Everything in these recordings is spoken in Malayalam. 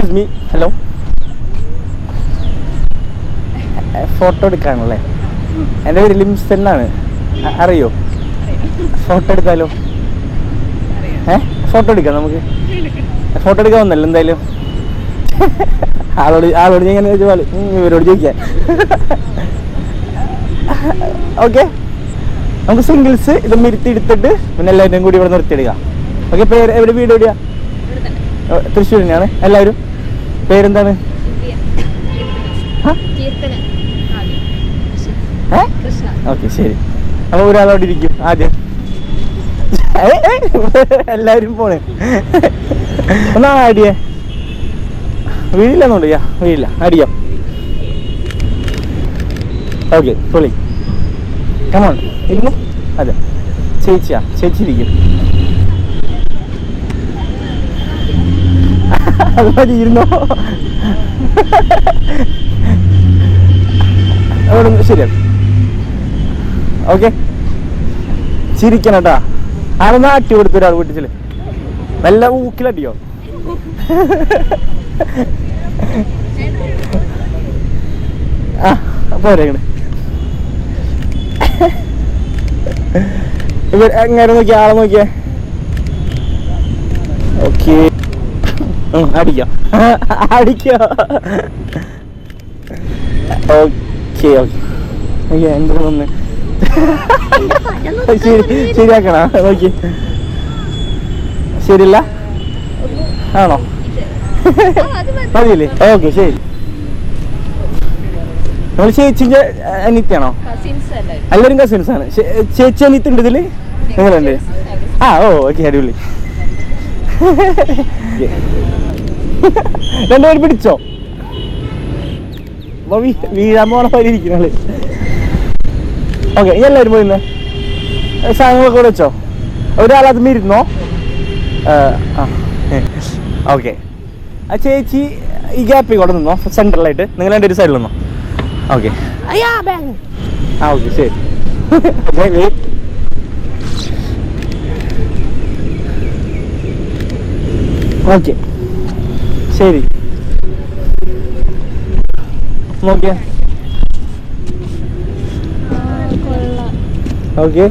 എക്സ്ക്യൂസ് മീ ഹലോ ഫോട്ടോ എടുക്കാണല്ലേ എന്റെ പേര് ലിംസ് എന്നാണ്. അറിയോ? ഫോട്ടോ എടുക്കാലോ ഏ? ഫോട്ടോ എടുക്കാം നമുക്ക്. ഫോട്ടോ എടുക്കാൻ വന്നല്ലോ എന്തായാലും? ആളോട് ആളോട് ഞാൻ ഇങ്ങനെ ചോദിച്ചാൽ ഇവരോട് ചോദിക്കാം. ഓക്കെ നമുക്ക് സിംഗിൾസ് ഇത് മിരുത്തി എടുത്തിട്ട് പിന്നെ എല്ലാവരും കൂടി ഇവിടെ നിർത്തിയെടുക്കാം. ഓക്കെ പേര് എവിടെ വീട് എവിടെയാ? തൃശ്ശൂർ തന്നെയാണ്. എല്ലാവരും പേരെന്താണ്? ഓക്കെ ശരി. അപ്പൊ ഒരാളോട് ഇരിക്കും ആദ്യം. എല്ലാവരും പോണേ. ഒന്ന് ആടിയേ വീഴില്ലെന്നുണ്ട് യാ വീഴില്ല അടിയാം. ഓക്കെ പൊളി. കമോൺ ഇരുന്നു അതെ. ചേച്ചിയാ ചേച്ചി ഇരിക്കും അത് ഇരുന്നോ അവിടെ ശരിയാണ് ഓക്കെ ചിരിക്കണം കേട്ടാ ആരെന്നാ അട്ടി കൊടുത്തു ഒരാൾ നല്ല ഊക്കിലടിയോ? ആ പോരേക്കണ് ഇവർ എങ്ങനെ നോക്കിയ? ആളെ നോക്കിയേ? ഓക്കെ അടിക്കോ. അടിക്കോ. Okay okay. തോന്നുന്നു ശരി ശരിയാക്കണ? നോക്കി. ശരിയല്ല? ആണോ? മതിയില്ലേ? ഓക്കെ ശരി. നമ്മൾ ചേച്ചിന്റെ അനിത്യാണോ കസിൻസ് എല്ലാവരും കസിൻസ് ആണ്. ചേച്ചി അനിത്ത് ഉണ്ട് ഇതിൽ? നിങ്ങളുണ്ട്. ആ ഓ ഓക്കെ അടിപൊളി. രണ്ടുപേരും പിടിച്ചോ? വീഴാൻ പോണ പോലെ ഇരിക്കുന്നത് ഓക്കെ എല്ലാവരും പോയിന്ന്. സാധനങ്ങളൊക്കെ കൂടെ വെച്ചോ? അത് ഇരുന്നോ? ആ ഓക്കെ. ആ ചേച്ചി ഈ ഗ്യാപ്പിൽ കൂടെ നിന്നോ? സെൻട്രലായിട്ട്. നിങ്ങൾ എന്റെ ഒരു സൈഡിൽ നിന്നോ? ഓക്കെ. ആ ഓക്കെ ശരി. ഓക്കെ. ശരി. നോക്കിയ. ഓക്കെ.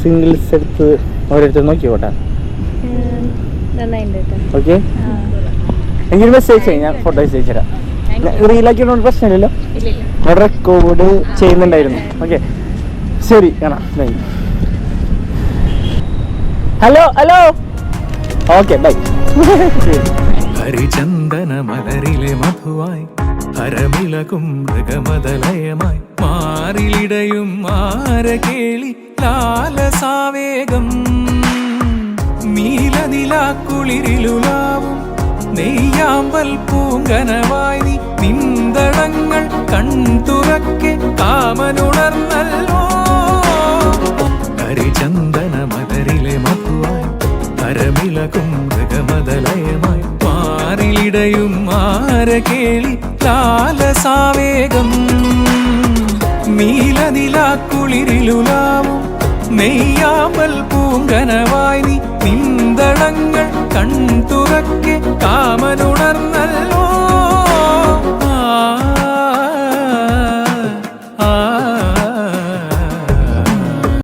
സിംഗിൾസ് എടുത്ത് ഓരോരുത്തർ നോക്കിക്കോട്ടെ ഓക്കെ. എനിക്കൊരു മെസ്സേജ് ചെയ്യാം. ഞാൻ ഫോട്ടോ അയച്ചു തരാം. റീലാക്കിയോണ്ട് പ്രശ്നമില്ലല്ലോ. റെക്കോർഡ് ചെയ്യുന്നുണ്ടായിരുന്നു. ഓക്കെ. ശരി. കാണാം. Hello hello okay bye. Harichandana മലരിലെ മധുവായി ഹരമിളകും മൃഗമതലയമായി മാറിലിടയും മാരകേളി ലാലസാവേഗം. നീലനിലാക്കുളിരിലുലാവും നെയ്യാമ്പൽ പൂങ്കനവായി നീ നിന്തളങ്ങൾ കൺതുറക്കെ കാമനുണർന്നല്ലോ. ഹരിചന്ദന മലരിലെ മധുവായി ഹരമിളകും മൃഗമതലയമായി മാറിലിടയും മാരകേളി ലാലസാവേഗം. നീലനിലാക്കുളിരിലുലാവും നെയ്യാമ്പൽ പൂങ്കനവായി നീ നിന്തളങ്ങൾ കൺതുറക്കെ കാമനുണർന്നല്ലോ.